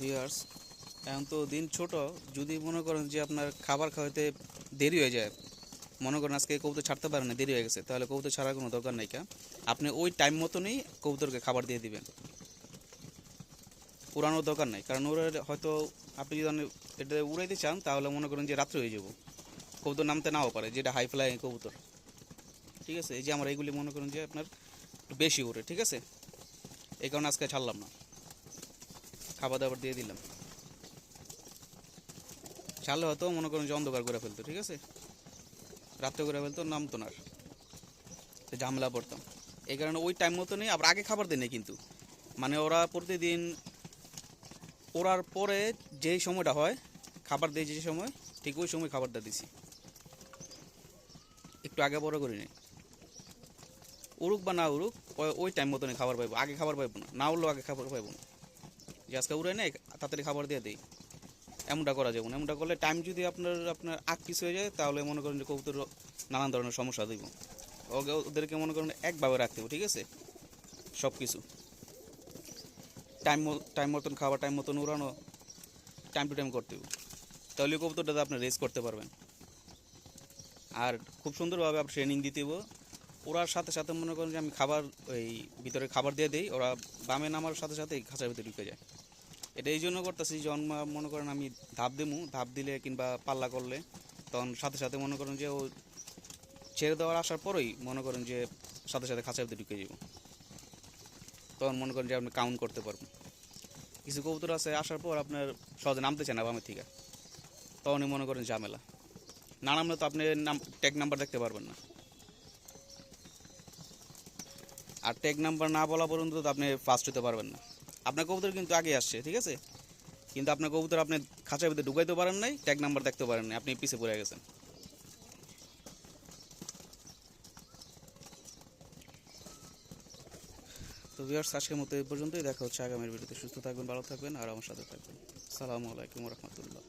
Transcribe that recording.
Viewers এখন তো দিন ছোট, যদি মনে করেন যে আপনার খাবার খাওয়াতে দেরি হয়ে যায়, মনে করেন আজকে কবুতর ছাড়তে পারেন দেরি হয়ে গেছে, তাহলে কবুতর ছাড়ার কোনো দরকার নেই কা। আপনি ওই টাইম মতনই কবুতরকে খাবার দিয়ে দিবেন। উড়ানোর দরকার নেই, কারণ ওরা হয়তো আপনি যদি এটা উড়াইতে চান, তাহলে মনে করেন যে রাত্রে হয়ে যাব। কবুতর নামতে নাও পারে, যেটা হাই ফ্লাই কবুতর। ঠিক আছে? এই যে আমরা এইগুলি মনে করেন যে আপনার বেশি উড়ে, ঠিক আছে? এই কারণে আজকে ছাড়লাম না। খাবার দাবার দিয়ে দিলাম। ছাড়লে হয়তো মনে করেন যে অন্ধকার করে ফেলতো, ঠিক আছে? রাত্রে করে ফেলতো, নামতো না ঝামেলা পড়তাম। এই কারণে ওই টাইম মতো নেই, আবার আগে খাবার দেয় কিন্তু। মানে ওরা প্রতিদিন, ওরার পরে যেই সময়টা হয়, খাবার দেয় যে সময়, ঠিক ওই সময় খাবারটা দিছি। একটু আগে বড় করি নেই উড়ুক বা না উড়ুক ওই- ওই টাইম মতনই খাবার পাইবো। আগে খাবার পাইবো না। না উড়লেও আগে খাবার পাইবো না। আজকে উড়ে নেই তাড়াতাড়ি খাবার দিয়ে দেই। এমনটা করা যাবে না এমনটা করলে টাইম যদি আপনার আপনার আগ পিছ হয়ে যায়, তাহলে মনে করেন যে কবুতর নানান ধরনের সমস্যা দিব। ওকে, ওদেরকে মনে করেন একভাবে রাখতে হবে, ঠিক আছে? সব কিছু টাইম টাইম মতন খাওয়া টাইম মতন উড়ানো টাইম টু টাইম করতে হবে। তাহলে কবুতরটাতে আপনি রেস করতে পারবেন। আর খুব সুন্দরভাবে আপনি ট্রেনিং দিতে হবে। ওরার সাথে সাথে মনে করেন যে আমি খাবার ওই ভিতরে খাবার দিয়ে দিই, ওরা বামে নামার সাথে সাথে খাঁচার ভিতরে ঢুকে যায়। এটা এই জন্য করতেছি জন্ম মনে করেন আমি ধাপ দিমু, ধাপ দিলে কিংবা পাল্লা করলে, তখন সাথে সাথে মনে করেন যে ও ছেড়ে দেওয়ার আসার পরেই মনে করেন যে সাথে সাথে ভিতরে ঢুকে যাব। তখন মনে করেন যে আপনি কাউন্ট করতে পারবেন। কিছু কবুতর আছে, আসার পর আপনার সহজে নামতে চায় না বামের থেকে। তখনই মনে করেন ঝামেলা। না নামলে তো আপনি নাম ট্যাগ নাম্বার দেখতে পারবেন না। আর ট্যাগ নাম্বার না বলা পর্যন্ত তো আপনি ফার্স্ট হতে পারবেন না। আপনার কবুতর কিন্তু আগে আসছে, ঠিক আছে? কিন্তু আপনার কবুতর আপনি খাঁচার ভিতরে ঢুকাইতে পারেন নাই ট্যাগ নাম্বার দেখতে পারেন নাই, আপনি পিছিয়ে পড়ে গেছেন। তো ভিউয়ার্স আজকের মতো এই পর্যন্তই, দেখা হচ্ছে আগামীর ভিডিওতে। সুস্থ থাকবেন, ভালো থাকবেন, আর আমার সাথে থাকবেন। সালামু আলাইকুম রহমতুল্লাহ।